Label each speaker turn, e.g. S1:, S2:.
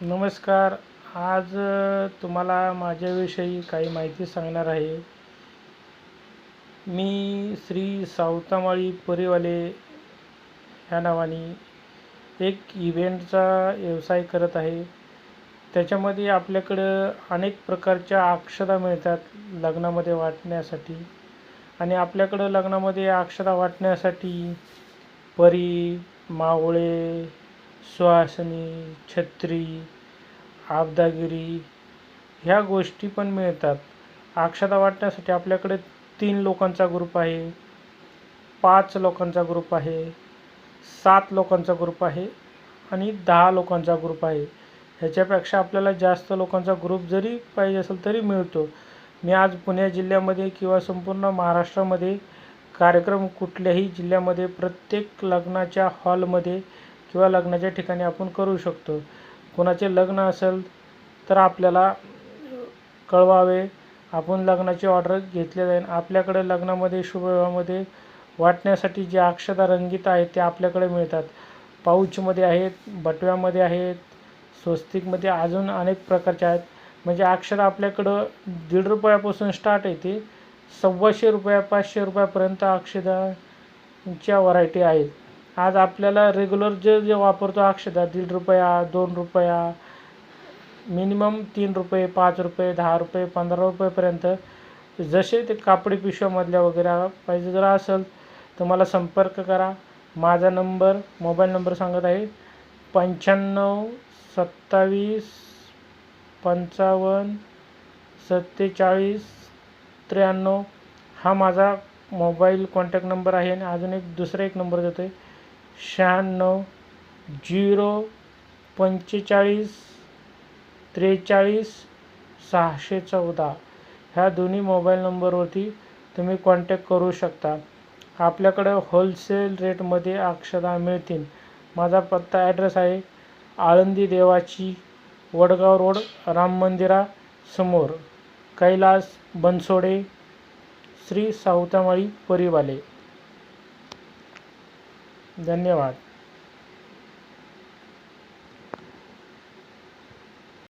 S1: नमस्कार. आज तुम्हाला माझ्याविषयी काही माहिती सांगणार आहे. मी श्री सावतामाळी परिवाले ह्या नावाने एक इव्हेंटचा व्यवसाय करत आहे. त्याच्यामध्ये आपल्याकडं अनेक प्रकारच्या अक्षता मिळतात लग्नामध्ये वाटण्यासाठी आणि आपल्याकडं लग्नामध्ये अक्षता वाटण्यासाठी परी मावळे सुहासिनी छत्री आबदागिरी ह्या गोष्टी पण मिळतात. अक्षता वाटण्यासाठी आपल्याकडे तीन लोकांचा ग्रुप आहे. पाच लोकांचा ग्रुप आहे. सात लोकांचा ग्रुप आहे. आणि दहा लोकांचा ग्रुप आहे. ह्याच्यापेक्षा आपल्याला जास्त लोकांचा ग्रुप जरी पाहिजे असेल तरी मिळतो. मी आज पुणे जिल्ह्यामध्ये किंवा संपूर्ण महाराष्ट्रामध्ये कार्यक्रम कुठल्याही जिल्ह्यामध्ये प्रत्येक लग्नाच्या हॉलमध्ये किंवा लग्नाच्या ठिकाणी आपण करू शकतो. कोणाचे लग्न असेल तर आपल्याला कळवावे. आपण लग्नाची ऑर्डर घेतली जाईल आपल्याकडे लग्नामध्ये शुभविवाहामध्ये वाटण्यासाठी जे अक्षता रंगीत आहेत ते आपल्याकडे मिळतात. पाऊचमध्ये आहेत बटव्यामध्ये आहेत स्वस्तिकमध्ये अजून अनेक प्रकारचे आहेत. म्हणजे अक्षर आपल्याकडं दीड रुपयापासून स्टार्ट येते सव्वाशे रुपया पाचशे रुपयापर्यंत अक्षदांच्या व्हरायटी आहेत. आज आपल्याला रेग्युलर जे जे वापरतो अक्षदा दीड रुपया दोन रुपया मिनिमम तीन रुपये पाच रुपये दहा रुपये पंधरा रुपयेपर्यंत जसे ते कापडी पिशव्यामधल्या वगैरे पाहिजे जर असेल तर मला संपर्क करा. माझा नंबर मोबाईल नंबर सांगत आहे. पंच्याण्णव सत्तावीस पंचावन्न सत्तेचाळीस त्र्याण्णव हा माझा मोबाईल कॉन्टॅक्ट नंबर आहे आणि अजून एक दुसरा एक नंबर देतो आहे शहाण्णव झिरो पंचेचाळीस त्रेचाळीस सहाशे चौदा. ह्या दोन्ही मोबाईल नंबरवरती तुम्ही कॉन्टॅक्ट करू शकता. आपल्याकडं होलसेल रेटमध्ये अक्षदा मिळतील. माझा पत्ता ॲड्रेस आहे आळंदी देवाची वडगाव रोड राम मंदिरासमोर कैलास बनसोडे श्री सावतामाळी परिवाले. धन्यवाद.